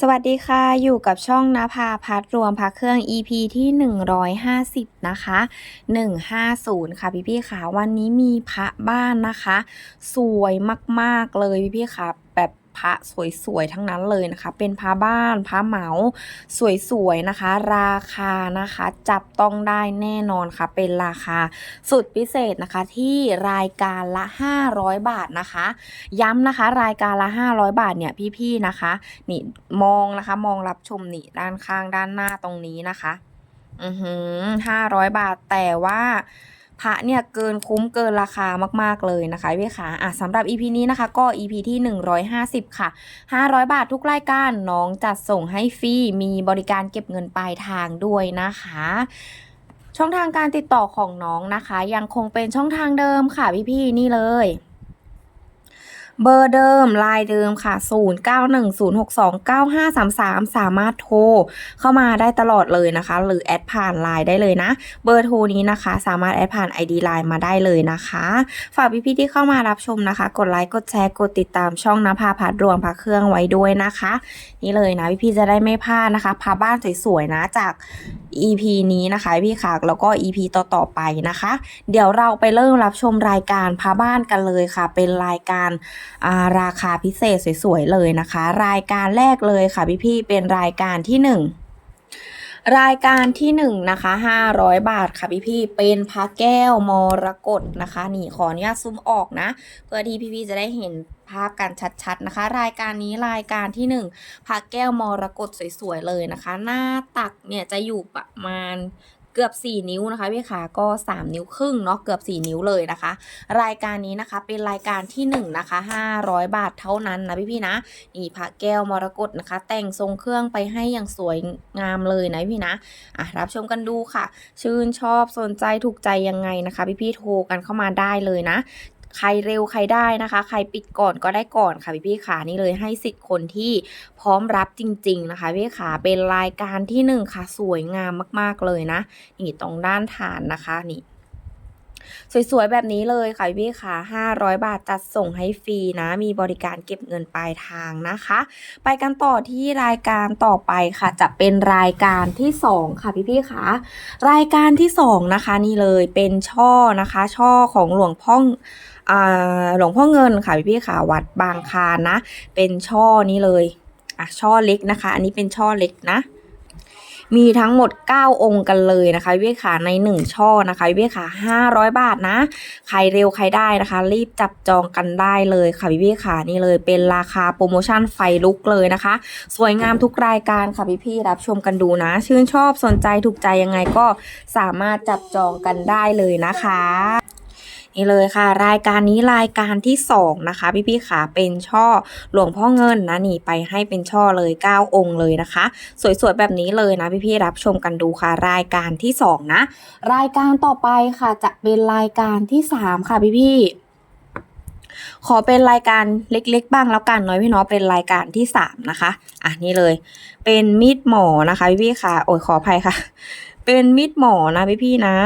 สวัสดีค่ะ อยู่กับช่องนภาพัดรวมพักเครื่อง EP ที่ 150 นะคะ 150 ค่ะพี่ๆค่ะวันนี้มีพระบ้านนะคะ สวยมาก ๆ เลยพี่ๆค่ะ แบบ พระสวยๆทั้งนั้นเลยนะคะ เป็นพระบ้านพระเหมาสวยๆนะคะ ราคานะคะ จับต้องได้แน่นอนค่ะ เป็นราคาสุดพิเศษนะคะที่รายการละ 500 บาทนะคะ ย้ำนะคะ รายการละ 500 บาทเนี่ยพี่ๆนะคะ นี่มองนะคะมองรับชมนี่ด้านข้างด้านหน้าตรงนี้นะคะ อือหือห้าร้อยบาทแต่ว่า พระเนี่ยเกินคุ้มเกินราคามากๆเลยนะคะพี่ขาอะสำหรับ EP นี้นะคะก็ EP ที่ 150 ค่ะ 500 บาททุกรายการน้องจัดส่งให้ฟรีมีบริการเก็บเงินปลายทางด้วยนะคะช่องทางการติดต่อของน้องนะคะ ยังคงเป็นช่องทางเดิมค่ะพี่ๆนี่เลย เบอร์เดิมไลน์เดิมค่ะ 0910629533 สามารถโทรเข้ามาได้ตลอดเลยนะคะ หรือแอดผ่านไลน์ได้เลยนะ เบอร์โทรนี้นะคะ สามารถแอดผ่าน ID ไลน์มาได้เลยนะคะ ฝากพี่ๆที่เข้ามารับชมนะคะ กดไลค์ กดแชร์ กดติดตามช่องนภาพัดรวมพระเครื่องไว้ด้วยนะคะ นี่เลยนะพี่ๆจะได้ไม่พลาดนะคะ พาบ้านสวยๆนะจาก EP นี้นะคะพี่ค่ะแล้วก็ EP ต่อๆไปนะคะ เดี๋ยวเราไปเริ่มรับชมรายการพาบ้านกันเลยค่ะ เป็นรายการาราคาพิเศษสวยๆเลยนะคะ รายการแรกเลยค่ะพี่ๆเป็นรายการที่หนึ่งรายการที่หนึ่งนะคะ500 บาทค่ะพี่ๆเป็นพระแก้วมรกตนะคะ นี่ขออนุญาตซูมออกนะ เพื่อที่พี่ๆจะได้เห็นภาพกันชัดๆนะคะ รายการนี้รายการที่หนึ่งพระแก้วมรกตสวยๆเลยนะคะ หน้าตักเนี่ยจะอยู่ประมาณเกือบ 4 นิ้วนะคะพี่ขาก็ 3 นิ้วครึ่งเนาะเกือบ 4 นิ้วเลยนะคะ รายการนี้นะคะเป็นรายการที่1นะคะ500 บาทเท่านั้นนะพี่ๆนะนี่พระแก้วมรกตนะคะ แต่งทรงเครื่องไปให้อย่างสวยงามเลยนะพี่นะอะรับชมกันดูค่ะ ชื่นชอบสนใจถูกใจยังไงนะคะ พี่ๆโทรกันเข้ามาได้เลยนะ ใครเร็วใครได้นะคะ ใครปิดก่อนก็ได้ก่อนค่ะพี่พี่ขานี่เลยให้สิทธิ์คนที่พร้อมรับจริง ๆ นะคะพี่ขาเป็นรายการที่หนึ่งค่ะสวยงามมากๆเลยนะนี่ตรงด้านฐานนะคะนี่สวยๆ แบบนี้เลยค่ะพี่ค่ะ 500 บาทจัดส่งให้ฟรีนะ มีบริการเก็บเงินปลายทางนะคะ ไปกันต่อที่รายการต่อไปค่ะ จะเป็นรายการที่ 2 ค่ะพี่พี่ค่ะ รายการที่ 2 นะคะนี่เลยเป็นช่อนะคะ ช่อของหลวงพ่อ หลวงพ่อเงินค่ะพี่พี่ค่ะวัดบางคานะ เป็นช่อนี้เลยอะช่อเล็กนะคะ อันนี้เป็นช่อเล็กนะ มีทั้งหมด 9 องค์กันเลยนะคะเวยขาใน 1 ช่อนะคะพี่เวยขา500 บาทนะ ใครเร็วใครได้นะคะ รีบจับจองกันได้เลยค่ะพี่เวยขานี่เลยเป็นราคาโปรโมชั่นไฟลุกเลยนะคะ สวยงามทุกรายการค่ะพี่พี่รับชมกันดูนะ ชื่นชอบสนใจถูกใจยังไงก็สามารถจับจองกันได้เลยนะคะ นี่เลยค่ะ รายการนี้รายการที่สองนะคะ พี่ๆค่ะเป็นช่อหลวงพ่อเงินนะนี่ไปให้เป็นช่อเลย 9 องค์เลยนะคะ สวยๆแบบนี้เลยนะพี่ๆรับชมกันดูค่ะ รายการที่สองนะ รายการต่อไปค่ะจะเป็นรายการที่สามค่ะพี่ๆขอเป็นรายการเล็กๆ บ้างแล้วกันน้อยพี่เนาะเป็นรายการที่สามนะคะ อะนี่เลย เป็นมีดหมอนะคะพี่ๆค่ะ โอ้ยขออภัยค่ะ เป็นมีดหมอนะพี่ๆนะ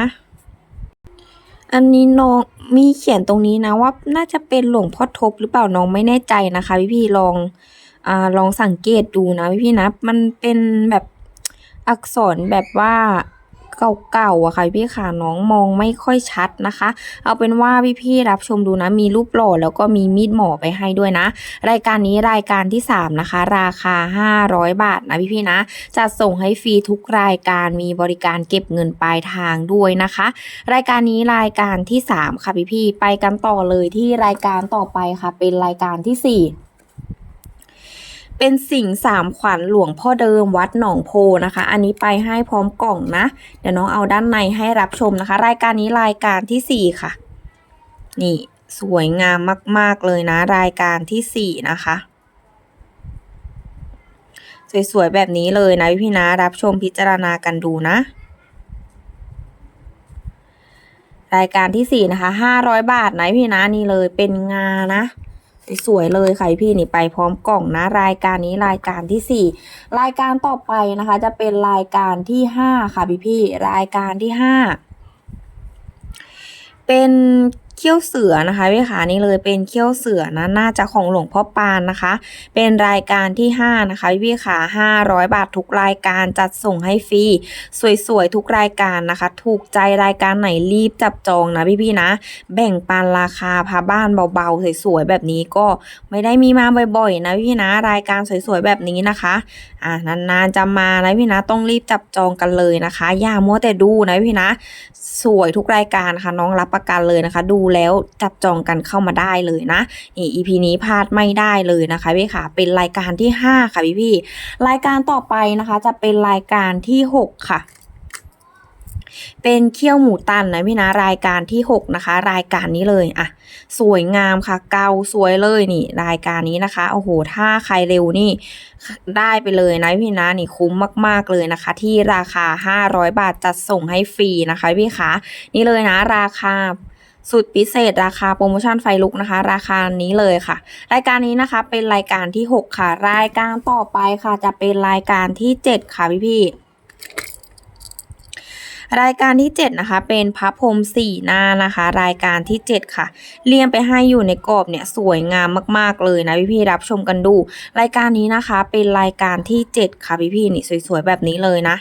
อันนี้น้องมีเขียนตรงนี้นะว่าน่าจะเป็นหลวงพ่อทบหรือเปล่าน้องไม่แน่ใจนะคะ พี่พี่ลองอ่าลองสังเกตดูนะพี่พี่นะ มันเป็นแบบอักษรแบบว่า เก่าๆอะค่ะพี่พี่ๆค่ะน้องมองไม่ค่อยชัดนะคะ เอาเป็นว่าพี่ๆรับชมดูนะ มีรูปหล่อแล้วก็มีมีดหมอไปให้ด้วยนะ รายการนี้รายการที่ 3 นะคะ ราคา 500 บาทนะพี่ๆนะจัดส่งให้ฟรีทุกรายการมีบริการเก็บเงินปลายทางด้วยนะคะ รายการนี้รายการที่ 3 ค่ะพี่พี่ๆไปกันต่อเลยที่รายการต่อไปค่ะ เป็นรายการที่ 4 เป็นสิ่งสามขวัญหลวงพ่อเดิมวัดหนองโพนะคะ อันนี้ไปให้พร้อมกล่องนะ เดี๋ยวน้องเอาด้านในให้รับชมนะคะ รายการนี้รายการที่4ค่ะ นี่สวยงามมาก ๆ เลยนะ รายการที่4นะคะ สวย ๆ แบบนี้เลยนะพี่นะรับชมพิจารณากันดูนะ รายการที่สี่นะคะห้าร้อยบาทนะพี่นะนี่เลยเป็นงานะ สวยเลยค่ะพี่นี่ไปพร้อมกล่องนะรายการนี้รายการที่สี่รายการต่อไปนะคะ จะเป็นรายการที่ห้าค่ะพี่พี่รายการที่ห้าเป็น เขี้ยวเสือนะคะพี่ขานี่เลยเป็นเขี้ยวเสือนะน่าจะของหลวงพ่อปานนะคะ เป็นรายการที่ 5 นะคะพี่ขา500 บาททุกรายการจัดส่งให้ฟรีสวยๆ ทุกรายการนะคะ ถูกใจรายการไหนรีบจับจองนะพี่ๆนะ แบ่งปันราคาพาบ้านเบาๆ สวยๆ แบบนี้ก็ไม่ได้มีมาบ่อยๆ นะพี่ๆนะรายการสวยๆ แบบนี้นะคะอ่านานๆจะมานะพี่นะต้องรีบจับจองกันเลยนะคะ อย่ามัวแต่ดูนะพี่นะ สวยทุกรายการค่ะน้องรับประกันเลยนะคะ ดูแล้วจับจองกันเข้ามาได้เลยนะนี่ EP นี้พลาดไม่ได้เลยนะคะพี่ค่ะ เป็นรายการที่ 5 ค่ะพี่พี่รายการต่อไปนะคะ จะเป็นรายการที่ 6 ค่ะเป็นเคี่ยวหมูตันนะพี่นะรายการที่ 6 นะคะ รายการนี้เลยอะสวยงามค่ะ เกาสวยเลยนี่ รายการนี้นะคะโอ้โหถ้าใครเร็วนี่ได้ไปเลยนะพี่นะนี่คุ้มมาก ๆเลยนะคะ ที่ราคา 500 บาทจัดส่งให้ฟรีนะคะพี่คะนี่เลยนะราคา สุดพิเศษราคาโปรโมชั่นไฟลุกนะคะ ราคานี้เลยค่ะ รายการนี้นะคะเป็นรายการที่ 6 ค่ะ รายการต่อไปค่ะ จะเป็นรายการที่ 7 ค่ะพี่พี่รายการที่ 7 นะคะ เป็นพระพรหมสี่หน้านะคะ รายการที่ 7 ค่ะ เรียงไปให้อยู่ในกรอบเนี่ยสวยงามมากๆเลยนะพี่ๆรับชมกันดู รายการนี้นะคะเป็นรายการที่ 7 ค่ะพี่ๆนี่สวยๆแบบนี้เลยนะ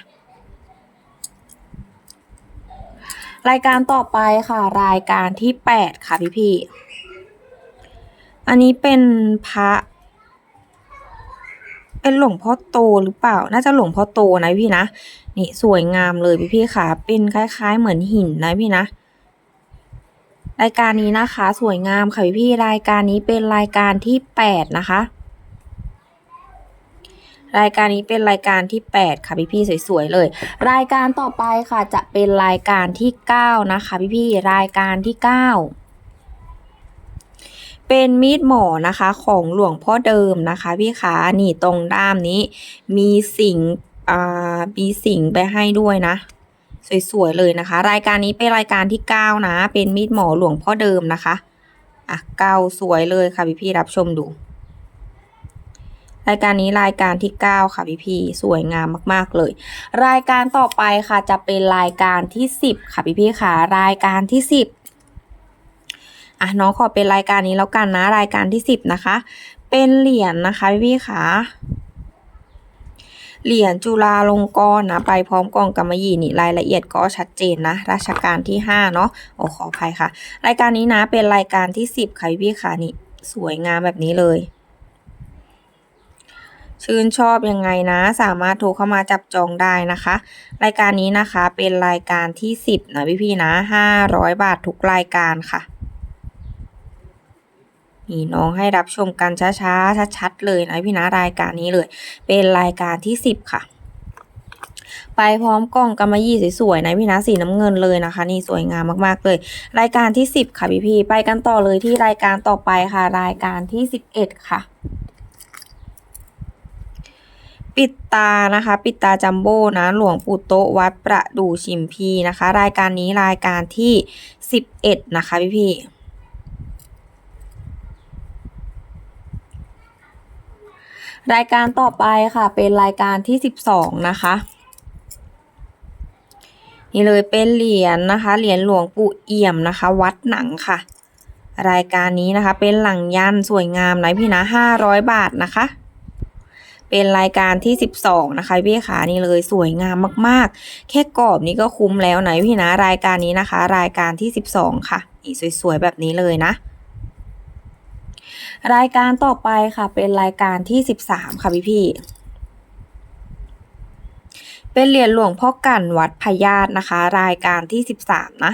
รายการต่อไปค่ะ รายการที่8ค่ะพี่ๆอันนี้เป็นพระ เป็นหลวงพ่อโตหรือเปล่า น่าจะหลวงพ่อโตนะพี่นะ นี่สวยงามเลยพี่พี่ค่ะ เป็นคล้าย ๆ เหมือนหินนะพี่นะ รายการนี้นะคะ สวยงามค่ะพี่พี่รายการนี้เป็นรายการที่แปดนะคะ รายการนี้เป็นรายการที่แปดค่ะพี่พี่ๆสวยๆเลย รายการต่อไปค่ะจะเป็นรายการที่เก้านะคะพี่พี่ๆรายการที่เก้าเป็นมีดหมอนะคะของหลวงพ่อเดิมนะคะพี่ขานี่ตรงด้ามนี้ มีสิงอ่ามีสิงไปให้ด้วยนะ สวยๆเลยนะคะ รายการนี้เป็นรายการที่9นะ เป็นมีดหมอหลวงพ่อเดิมนะคะ อะเก้าสวยเลยค่ะพี่ๆรับชมดู รายการนี้รายการที่ 9 ค่ะพี่ๆสวยงามมากๆเลย รายการต่อไปค่ะจะเป็นรายการที่ 10 ค่ะพี่ๆค่ะ รายการที่ 10อะน้องขอเป็นรายการนี้แล้วกันนะรายการที่ 10 นะคะ เป็นเหรียญนะคะพี่ๆค่ะเหรียญจุฬาลงกรณ์นะไปพร้อมกองกำมะหยี่นี่รายละเอียดก็ชัดเจนนะราชการที่5เนาะโอ้ขออภัยค่ะ รายการนี้นะเป็นรายการที่ 10ค่ะพี่ค่ะนี่สวยงามแบบนี้เลย ชื่นชอบยังไงนะ สามารถโทรเข้ามาจับจองได้นะคะ รายการนี้นะคะเป็นรายการที่ 10 นะพี่ๆนะ 500 บาททุกรายการค่ะนี่น้องให้รับชมกันช้าๆ ชัดๆ เลยนะพี่นะรายการนี้เลย เป็นรายการที่ 10 ค่ะ ไปพร้อมกล่องกำมะหยี่สวยๆนะพี่นะสีน้ำเงินเลยนะคะ นี่สวยงามมากๆเลย รายการที่ 10 ค่ะพี่พี่ๆไปกันต่อเลยที่รายการต่อไปค่ะ รายการที่ 11 ค่ะ ปิดตานะคะ ปิดตาจัมโบ้นะ หลวงปู่โตวัดประดู่ชิมพีนะคะ รายการนี้รายการที่ 11 นะคะพี่พี่รายการต่อไปค่ะเป็นรายการที่ 12 นะคะ นี่เลยเป็นเหรียญนะคะ เหรียญหลวงปู่เอี่ยมนะคะ วัดหนังค่ะ รายการนี้นะคะเป็นหลังยันสวยงามนะพี่นะ500 บาทนะคะ เป็นรายการที่ 12 นะคะพี่ขานี่เลยสวยงามมากๆ แค่กรอบนี้ก็คุ้มแล้วนะพี่นะรายการนี้นะคะ รายการที่ 12 ค่ะนี่สวยๆแบบนี้เลยนะรายการต่อไปค่ะเป็นรายการที่ 13 ค่ะพี่พี่เป็นเหรียญหลวงพ่อกันวัดพญาตนะคะ รายการที่ 13 นะ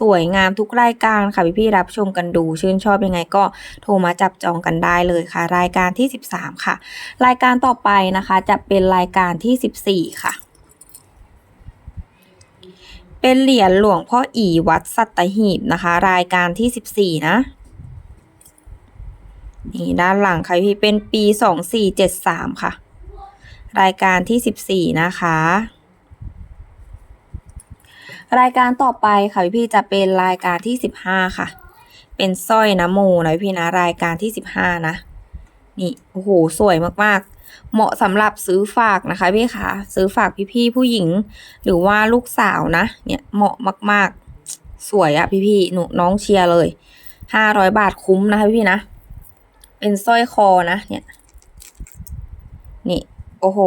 สวยงามทุกรายการค่ะพี่พี่ๆรับชมกันดู ชื่นชอบยังไงก็โทรมาจับจองกันได้เลยค่ะ รายการที่ 13 ค่ะ รายการต่อไปนะคะจะเป็นรายการที่ 14 ค่ะเป็นเหรียญหลวงพ่ออีวัดสัตหีบนะคะ รายการที่ 14 นะ นี่ด้านหลังค่ะพี่เป็นปี 2473 ค่ะ รายการที่ 14 นะคะ รายการต่อไปค่ะพี่จะเป็นรายการที่15ค่ะ เป็นสร้อยนะโมนะพี่นะรายการที่15นะ นี่โอ้โหสวยมากๆ เหมาะสำหรับซื้อฝากนะคะพี่คะซื้อฝากพี่ๆผู้หญิง หรือว่าลูกสาวนะ เนี่ยเหมาะมากสวยอะพี่พี่ๆหนูน้องเชียร์เลยห้าร้อยบาทคุ้มนะคะพี่พี่นะ เป็นสร้อยคอนะเนี่ย นี่โอ้โห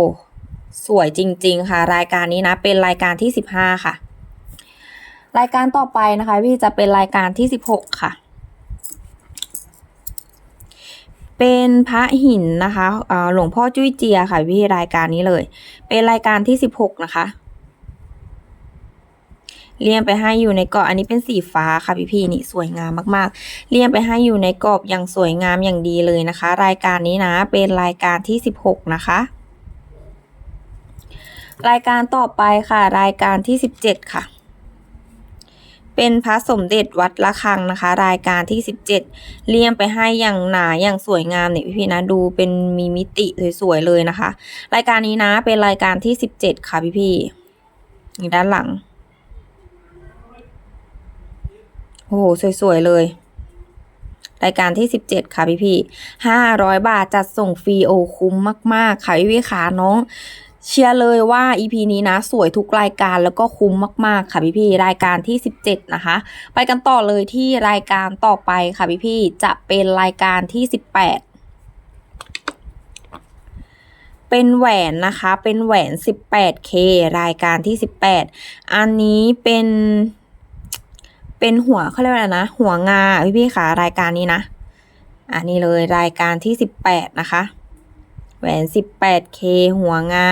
สวยจริง ๆ ค่ะ รายการนี้นะ เป็นรายการที่สิบห้าค่ะ รายการต่อไปนะคะพี่จะเป็นรายการที่สิบหกค่ะ เป็นพระหินนะคะหลวงพ่อจุ้ยเจียค่ะพี่รายการนี้เลย เป็นรายการที่สิบหกนะคะเรียงไปให้อยู่ในกรอบอันนี้เป็นสีฟ้าค่ะพี่พี่นี่สวยงามมากๆเรียงไปให้อยู่ในกรอบอย่างสวยงามอย่างดีเลยนะคะ รายการนี้นะเป็นรายการที่สิบหกนะคะ รายการต่อไปค่ะ รายการที่สิบเจ็ดค่ะ เป็นพระสมเด็จวัดละคังนะคะ รายการที่สิบเจ็ดเรียงไปให้อย่างหนาอย่างสวยงามเนี่ยพี่ๆนะดูเป็นมีมิติสวยๆเลยนะคะ รายการนี้นะเป็นรายการที่สิบเจ็ดค่ะพี่ๆด้านหลังโอ้โหสวยๆเลยรายการที่ 17 ค่ะพี่พี่ห้าร้อยบาทจัดส่งฟรีโอคุ้มมาก ๆ ค่ะพี่พี่ขาน้อง เชียร์เลยว่า EP นี้นะ สวยทุกรายการแล้วก็คุ้มมากๆ ค่ะพี่พี่รายการที่ 17 นะคะ ไปกันต่อเลยที่รายการต่อไปค่ะพี่พี่จะเป็นรายการที่ 18เป็นแหวนนะคะ เป็นแหวน 18K รายการที่ 18 อันนี้เป็น เป็นหัวเขาเรียกว่าอะไรนะ หัวงาพี่พี่ค่ะรายการนี้นะ อันนี้เลยรายการที่สิบแปดนะคะ แหวน 18K หัวงา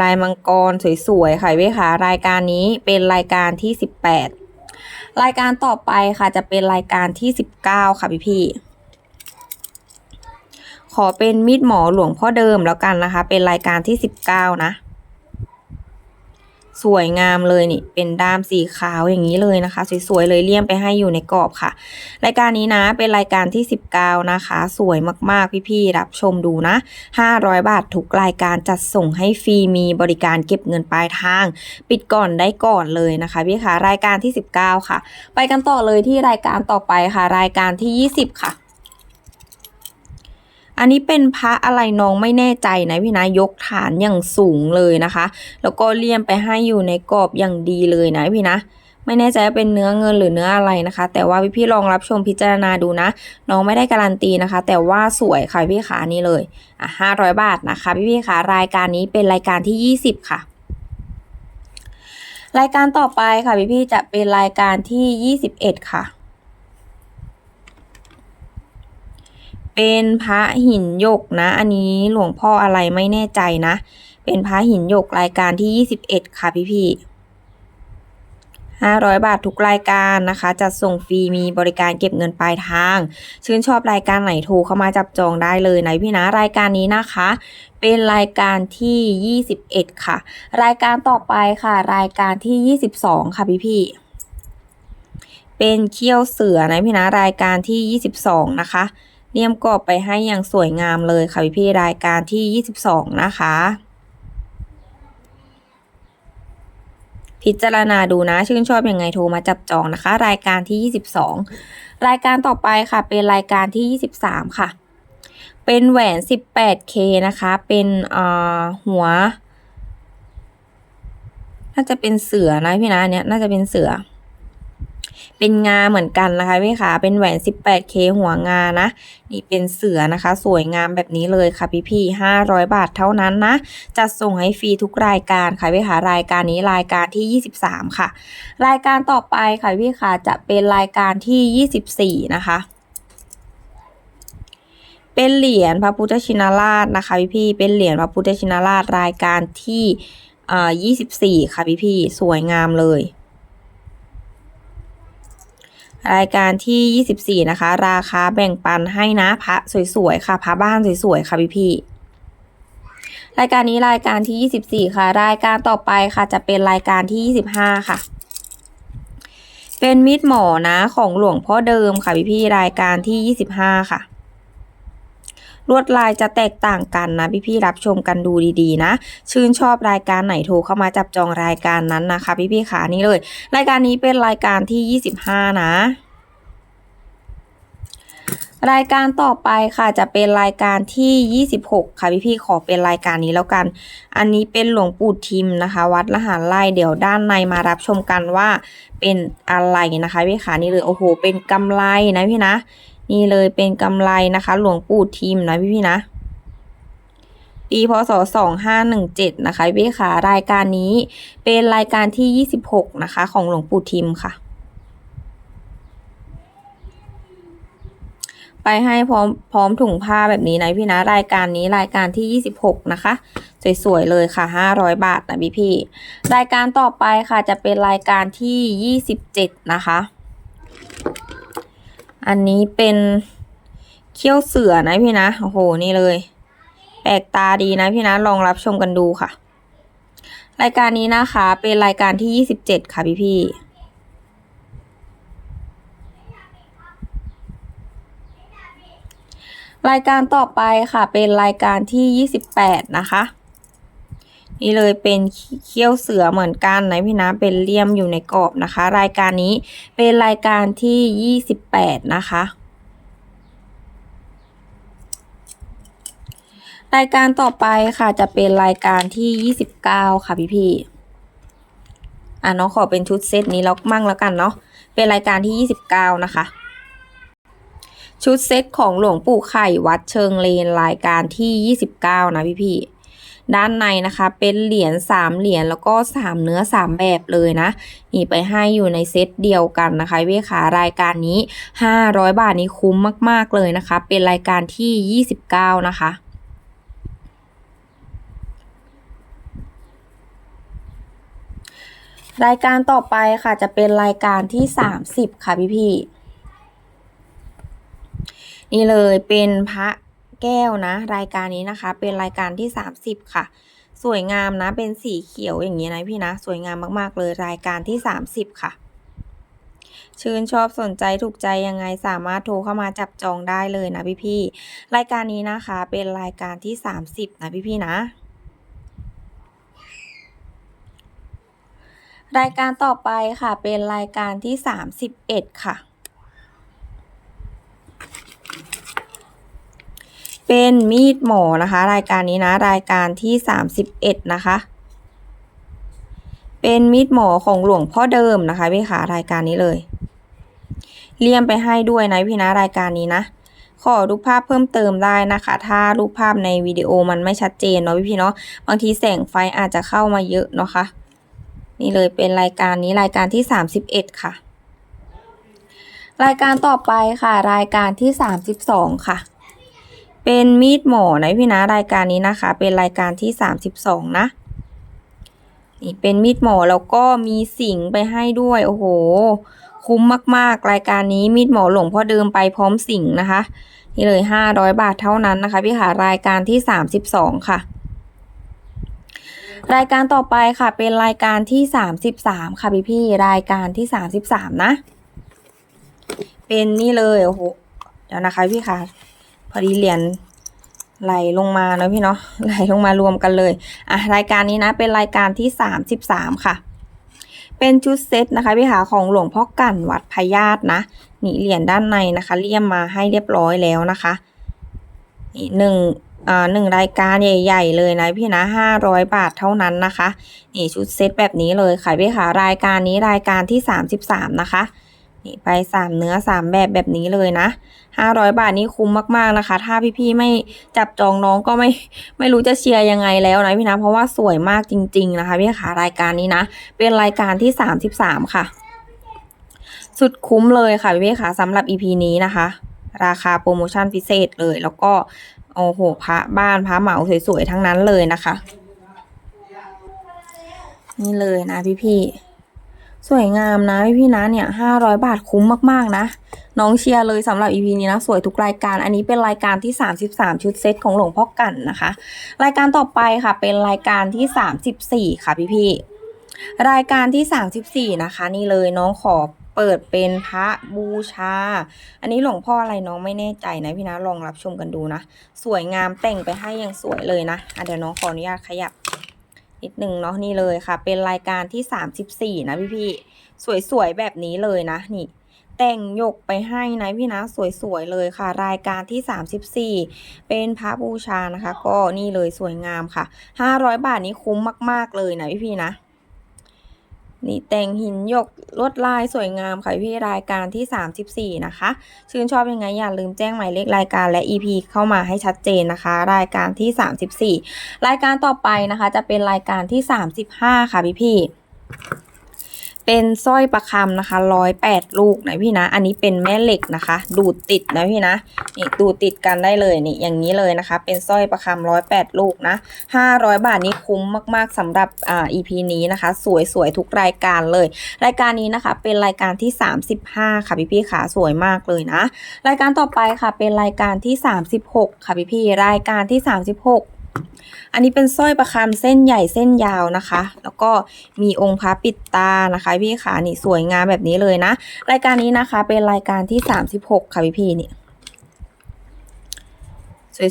ลายมังกรสวยๆค่ะพี่ค่ะรายการนี้เป็นรายการที่ 18 รายการต่อไปค่ะจะเป็นรายการที่ 19 ค่ะพี่พี่ๆขอเป็นมีดหมอหลวงพ่อเดิมแล้วกันนะคะ เป็นรายการที่ 19 นะ สวยงามเลยนี่ เป็นด้ามสีขาวอย่างนี้เลยนะคะ สวยๆเลยเลี่ยมไปให้อยู่ในกรอบค่ะ รายการนี้นะเป็นรายการที่ 19 นะคะ สวยมากๆพี่ๆรับชมดูนะ 500 บาททุกรายการจัดส่งให้ฟรีมีบริการเก็บเงินปลายทาง ปิดก่อนได้ก่อนเลยนะคะพี่คะรายการที่ 19 ค่ะ ไปกันต่อเลยที่รายการต่อไปค่ะ รายการที่ 20 ค่ะ อันนี้เป็นพระอะไรน้องไม่แน่ใจนะพี่นะยกฐานอย่างสูงเลยนะคะ แล้วก็เลี่ยมไปให้อยู่ในกรอบอย่างดีเลยนะพี่นะไม่แน่ใจว่าเป็นเนื้อเงินหรือเนื้ออะไรนะคะ แต่ว่าพี่ๆลองรับชมพิจารณาดูนะ น้องไม่ได้การันตีนะคะ แต่ว่าสวยค่ะพี่ขานี่เลยอะห้าร้อยบาทนะคะ พี่ๆขารายการนี้เป็นรายการที่ยี่สิบค่ะรายการต่อไปค่ะพี่ๆจะเป็นรายการที่ยี่สิบเอ็ดค่ะ เป็นพระหินหยกนะ อันนี้หลวงพ่ออะไรไม่แน่ใจนะ เป็นพระหินหยกรายการที่ยี่สิบเอ็ดค่ะพี่ๆ500บาททุกรายการนะคะจัดส่งฟรีมีบริการเก็บเงินปลายทาง ชื่นชอบรายการไหนโทรเข้ามาจับจองได้เลยนะพี่นะรายการนี้นะคะ เป็นรายการที่ 21 ค่ะ รายการต่อไปค่ะ รายการที่ 22 ค่ะพี่พี่เป็นเขี้ยวเสือนะพี่นะรายการที่ 22 นะคะ เลี่ยมกรอบไปให้อย่างสวยงามเลยค่ะพี่พี่รายการที่ 22 นะคะ พิจารณาดูนะ ชื่นชอบอยังไงโทรมาจับจองนะคะ รายการที่ 22 รายการต่อไปค่ะ เป็นรายการที่ 23 ค่ะ เป็นแหวน 18K นะคะ เป็นเอ่อหัว น่าจะเป็นเสือนะพี่นะเนี้ยน่าจะเป็นเสือ เป็นงาเหมือนกันนะคะพี่ขาเป็นแหวน 18K หัวงานะ นี่เป็นเสือนะคะ สวยงามแบบนี้เลยค่ะพี่พี่500 บาทเท่านั้นนะ จัดส่งให้ฟรีทุกรายการค่ะพี่ค่ะรายการนี้รายการที่ 23 ค่ะ รายการต่อไปค่ะพี่ค่ะจะเป็นรายการที่ 24 นะคะเป็นเหรียญพระพุทธชินราชนะคะพี่พี่เป็นเหรียญพระพุทธชินราชรายการที่เอ่อ24 ค่ะพี่พี่สวยงามเลย รายการที่ 24 นะคะ ราคาแบ่งปันให้นะพระสวยๆค่ะพระบ้านสวยๆค่ะพี่พี่รายการนี้รายการที่ 24 ค่ะ รายการต่อไปค่ะจะเป็นรายการที่ 25 ค่ะ เป็นมีดหมอนะของหลวงพ่อเดิมค่ะพี่พี่รายการที่ 25 ค่ะ ลวดลายจะแตกต่างกันนะพี่ๆรับชมกันดูดีๆนะ ชื่นชอบรายการไหนโทรเข้ามาจับจองรายการนั้นนะคะพี่ๆขานี่เลย รายการนี้เป็นรายการที่ 25 นะรายการต่อไปค่ะจะเป็นรายการที่ 26 ค่ะพี่พี่ๆขอเป็นรายการนี้แล้วกัน อันนี้เป็นหลวงปู่ทิมนะคะ วัดละหารไร่เดี๋ยวด้านในมารับชมกันว่าเป็นอะไรนะคะพี่ขานี่เลยโอ้โห เป็นกำไรนะพี่นะ นี่เลยเป็นกำไรนะคะ หลวงปู่ทิมนะพี่พี่นะ ปีพศ 2517 นะคะพี่ขารายการนี้เป็นรายการที่ 26 นะคะ ของหลวงปู่ทิมค่ะ ไปให้พร้อมพร้อมถุงผ้าแบบนี้นะพี่นะรายการนี้รายการที่ 26 นะคะสวยๆเลยค่ะ 500 บาทนะพี่พี่รายการต่อไปค่ะจะเป็นรายการที่ 27 นะคะ อันนี้เป็นเขี้ยวเสือนะพี่นะ โอ้โห นี่เลย แปลกตาดีนะพี่นะ ลองรับชมกันดูค่ะ รายการนี้นะคะ เป็นรายการที่ 27 ค่ะพี่พี่รายการต่อไปค่ะ เป็นรายการที่ 28 นะคะ นี่เลยเป็นเขี้ยวเสือเหมือนกันนะพี่นะเป็นเลี่ยมอยู่ในกรอบนะคะ รายการนี้เป็นรายการที่ 28 นะคะ รายการต่อไปค่ะจะเป็นรายการที่ 29 ค่ะพี่พี่อะน้องขอเป็นชุดเซตนี้แล้วมั่งแล้วกันเนาะเป็นรายการที่ 29 นะคะชุดเซตของหลวงปู่ไข่วัดเชิงเลนรายการที่ 29 นะพี่พี่ ด้านในนะคะ เป็นเหรียญ3เหรียญแล้วก็ 3 เนื้อ 3 แบบเลยนะ นี่ไปให้อยู่ในเซตเดียวกันนะคะพี่ขารายการนี้ 500 บาทนี้คุ้มมาก ๆ เลยนะคะ เป็นรายการที่ 29 นะคะรายการต่อไปค่ะจะเป็นรายการที่ 30 ค่ะพี่พี่นี่เลยเป็นพระ แก้วนะ รายการนี้นะคะ เป็นรายการที่ 30 ค่ะ สวยงามนะ เป็นสีเขียวอย่างนี้นะพี่นะ สวยงามมากๆเลยรายการที่ 30 ค่ะ ชื่นชอบสนใจถูกใจยังไงสามารถโทรเข้ามาจับจองได้เลยนะพี่พี่ๆรายการนี้นะคะ เป็นรายการที่ 30 นะพี่พี่ๆนะรายการต่อไปค่ะเป็นรายการที่ 31 ค่ะ เป็นมีดหมอนะคะ รายการนี้นะ รายการที่ 31 นะคะ เป็นมีดหมอของหลวงพ่อเดิมนะคะพี่ขารายการนี้เลย เลี่ยมไปให้ด้วยนะพี่นะรายการนี้นะ ขอรูปภาพเพิ่มเติมได้นะคะ ถ้ารูปภาพในวิดีโอมันไม่ชัดเจนเนาะพี่เนาะบางทีแสงไฟอาจจะเข้ามาเยอะเนาะคะนี่เลยเป็นรายการนี้รายการที่ 31 ค่ะ รายการต่อไปค่ะ รายการที่ 32 ค่ะ เป็นมีดหมอนะพี่นะรายการนี้นะคะ เป็นรายการที่ 32 นะ นี่เป็นมีดหมอแล้วก็มีสิงไปให้ด้วย โอ้โห คุ้มมากๆ รายการนี้มีดหมอหลวงพ่อเดิมไปพร้อมสิงนะคะ นี่เลย 500 บาทเท่านั้นนะคะ พี่ค่ะรายการที่ 32 ค่ะรายการต่อไปค่ะเป็นรายการที่33ค่ะพี่พี่รายการที่33นะ เป็นนี่เลยโอ้โหเดี๋ยวนะคะพี่ค่ะ พอดีเหรียญไหลลงมาเนาะพี่เนาะไหลลงมารวมกันเลยอะรายการนี้นะเป็นรายการที่33ค่ะ เป็นชุดเซตนะคะพี่ขาของหลวงพ่อกั่นวัดพญาตนะนี่เหรียญด้านในนะคะเลี่ยมมาให้เรียบร้อยแล้วนะคะนี่หนึ่งอ่าหนึ่งรายการใหญ่ ๆ เลยนะพี่นะห้าร้อยบาทเท่านั้นนะคะนี่ชุดเซตแบบนี้เลยค่ะพี่ขารายการนี้รายการที่สามสิบสามนะคะ นี่ไปสามเนื้อสามแบบแบบนี้เลยนะห้าร้อยบาทนี้คุ้มมากๆนะคะ ถ้าพี่ๆไม่จับจองน้องก็ไม่ไม่รู้จะเชียร์ยังไงแล้วนะพี่นะ เพราะว่าสวยมากจริง ๆ นะคะพี่ขารายการนี้นะ เป็นรายการที่สามสิบสามค่ะ สุดคุ้มเลยค่ะพี่ๆค่ะสำหรับ EP นี้นะคะ ราคาโปรโมชั่นพิเศษเลย แล้วก็โอ้โหพระบ้านพระเหมาสวยๆทั้งนั้นเลยนะคะ นี่เลยนะพี่ๆ สวยงามนะพี่ๆนะเนี่ยห้าร้อยบาทคุ้มมากๆนะ น้องเชียร์เลยสำหรับ EP นี้นะ สวยทุกรายการ อันนี้เป็นรายการที่ 33 ชุดเซตของหลวงพ่อกันนะคะ รายการต่อไปค่ะเป็นรายการที่ 34 ค่ะพี่ๆรายการที่ 34 นะคะ นี่เลยน้องขอเปิดเป็นพระบูชา อันนี้หลวงพ่ออะไรน้องไม่แน่ใจนะพี่นะลองรับชมกันดูนะ สวยงามแต่งไปให้อย่างสวยเลยนะอะเดี๋ยวน้องขออนุญาตขยับ นิดนึงเนาะนี่เลยค่ะ เป็นรายการที่ 34 นะพี่พี่ๆสวยๆแบบนี้เลยนะนี่ แต่งยกไปให้นะพี่นะสวยๆเลยค่ะ รายการที่ 34 เป็นพระบูชานะคะ ก็นี่เลยสวยงามค่ะ 500 บาทนี้คุ้มมาก ๆเลยนะพี่ๆนะ นี่แต่งหินหยกลวดลายสวยงามค่ะพี่รายการที่ 34 นะคะ ชื่นชอบยังไงอย่าลืมแจ้งหมายเลขรายการและ EP เข้ามาให้ชัดเจนนะคะ รายการที่ 34 รายการต่อไปนะคะ จะเป็นรายการที่ 35 ค่ะพี่พี่ เป็นสร้อยประคำนะคะร้อยแปดลูกนะพี่นะ อันนี้เป็นแม่เหล็กนะคะ ดูดติดนะพี่นะนี่ดูดติดกันได้เลยนี่อย่างนี้เลยนะคะ เป็นสร้อยประคำร้อยแปดลูกนะห้าร้อยบาทนี้คุ้มมาก ๆสำหรับอ่า EP นี้นะคะ สวยๆทุกรายการเลย รายการนี้นะคะ เป็นรายการที่35ค่ะพี่พี่ขาสวยมากเลยนะ รายการต่อไปค่ะเป็นรายการที่36ค่ะพี่พี่ๆรายการที่36 อันนี้เป็นสร้อยประคำเส้นใหญ่เส้นยาวนะคะ แล้วก็มีองค์พระปิดตานะคะพี่ขานี่สวยงามแบบนี้เลยนะ รายการนี้นะคะเป็นรายการที่ 36 ค่ะพี่พี่นี่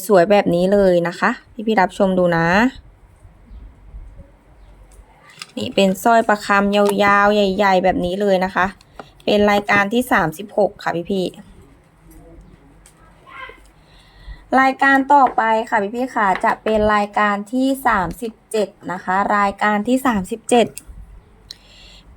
สวยๆแบบนี้เลยนะคะ พี่พี่รับชมดูนะ นี่เป็นสร้อยประคำยาวๆใหญ่ ๆ แบบนี้เลยนะคะ เป็นรายการที่ 36 ค่ะพี่พี่ รายการต่อไปค่ะพี่พี่ๆค่ะจะเป็นรายการที่37นะคะ รายการที่37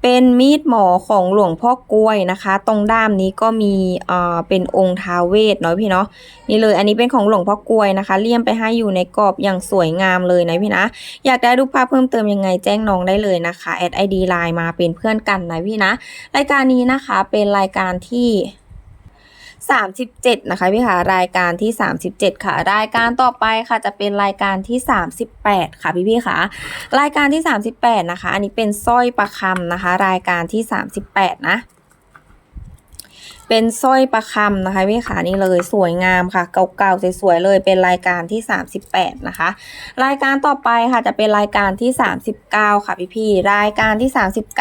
เป็นมีดหมอของหลวงพ่อกล้วยนะคะ ตรงด้ามนี้ก็มีเอ่อเป็นองค์ท้าเวทเนาะพี่เนาะนี่เลยอันนี้เป็นของหลวงพ่อกล้วยนะคะเลี่ยมไปให้อยู่ในกรอบอย่างสวยงามเลยนะพี่นะอยากได้รูปภาพเพิ่มเติมยังไงแจ้งน้องได้เลยนะคะแอดไอดีไลน์มาเป็นเพื่อนกันนะพี่นะรายการนี้นะคะเป็นรายการที่ 37 นะคะพี่ค่ะรายการที่ 37 ค่ะ รายการต่อไปค่ะจะเป็นรายการที่ 38 ค่ะพี่พี่ๆค่ะรายการที่ 38 นะคะ อันนี้เป็นสร้อยประคำนะคะ รายการที่ 38 นะเป็นสร้อยประคำนะคะพี่ขานี่เลยสวยงามค่ะ เก่าๆสวยๆเลยเป็นรายการที่ 38 นะคะ รายการต่อไปค่ะจะเป็นรายการที่ 39 ค่ะพี่พี่ๆรายการที่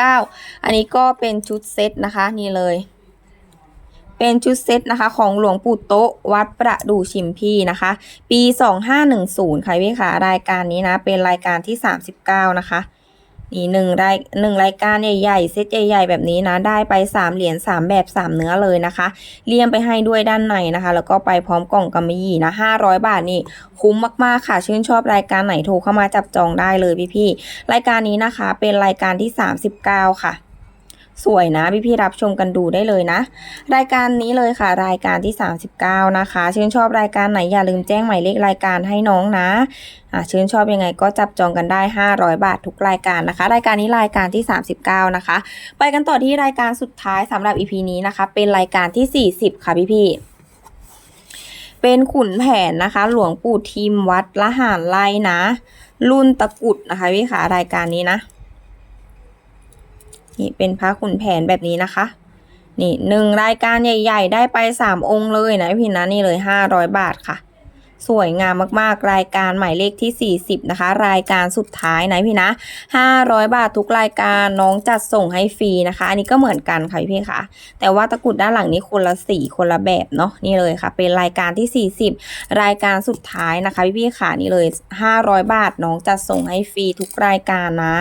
39 อันนี้ก็เป็นชุดเซตนะคะนี่เลย เป็นชุดเซตนะคะ ของหลวงปู่โตะวัดประดู่ชิมพีนะคะ ปี 2510 ค่ะพี่ค่ะรายการนี้นะ เป็นรายการที่ 39 นะคะนี่หนึ่งรายหนึ่งรายการใหญ่ๆเซตใหญ่ๆแบบนี้นะ ได้ไป3เหรียญ3แบบ3เนื้อเลยนะคะเลี่ยมไปให้ด้วยด้านในนะคะ แล้วก็ไปพร้อมกล่องกำมะหยี่นะ500บาทนี่คุ้มมากๆค่ะ ชื่นชอบรายการไหนโทรเข้ามาจับจองได้เลยพี่ๆรายการนี้นะคะ เป็นรายการที่39ค่ะ สวยนะพี่ๆรับชมกันดูได้เลยนะ รายการนี้เลยค่ะ รายการที่ 39 นะคะ ชื่นชอบรายการไหนอย่าลืมแจ้งหมายเลขรายการให้น้องนะอะชื่นชอบยังไงก็จับจองกันได้ 500 บาททุกรายการนะคะ รายการนี้รายการที่ 39 นะคะ ไปกันต่อที่รายการสุดท้ายสำหรับ EP นี้นะคะ เป็นรายการที่ 40 ค่ะพี่ๆเป็นขุนแผนนะคะ หลวงปู่ทิมวัดละหารไล่นะ รุ่นตะกุดนะคะพี่ขารายการนี้นะ นี่เป็นพระขุนแผนแบบนี้นะคะ นี่หนึ่งรายการใหญ่ ๆ ได้ไปสามองค์เลยนะพี่นะนี่เลยห้าร้อยบาทค่ะ สวยงามมากๆ รายการหมายเลขที่ 40 นะคะ รายการสุดท้ายนะพี่นะ 500 บาททุกรายการน้องจัดส่งให้ฟรีนะคะ อันนี้ก็เหมือนกันค่ะพี่ค่ะ แต่ว่าตะกรุดด้านหลังนี้คนละสีคนละแบบเนาะนี่เลยค่ะ เป็นรายการที่ 40 รายการสุดท้ายนะคะพี่พี่ๆค่ะนี่เลย 500 บาทน้องจัดส่งให้ฟรีทุกรายการนะ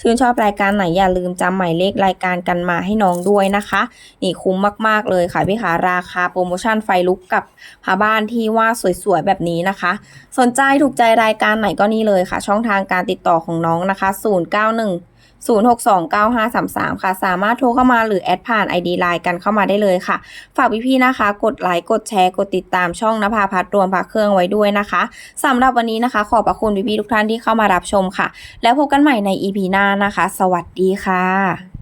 ชื่นชอบรายการไหนอย่าลืมจำหมายเลขรายการกันมาให้น้องด้วยนะคะ นี่คุ้มมากๆเลยค่ะพี่ขาราคาโปรโมชั่นไฟลุกกับพาบ้านที่ว่าสวยๆแบบนี้นะคะ สนใจถูกใจรายการไหนก็นี่เลยค่ะ ช่องทางการติดต่อของน้องนะคะ 091 0629533 ค่ะ สามารถโทรเข้ามาหรือแอดผ่าน ID ไลน์กันเข้ามาได้เลยค่ะ ฝากพี่ๆนะคะ กดไลค์กดแชร์กดติดตามช่องนภาพัฒรวมพระเครื่องไว้ด้วยนะคะสำหรับวันนี้นะคะ ขอบพระคุณพี่ๆทุกท่านที่เข้ามารับชมค่ะ แล้วพบกันใหม่ใน EP หน้านะคะ สวัสดีค่ะ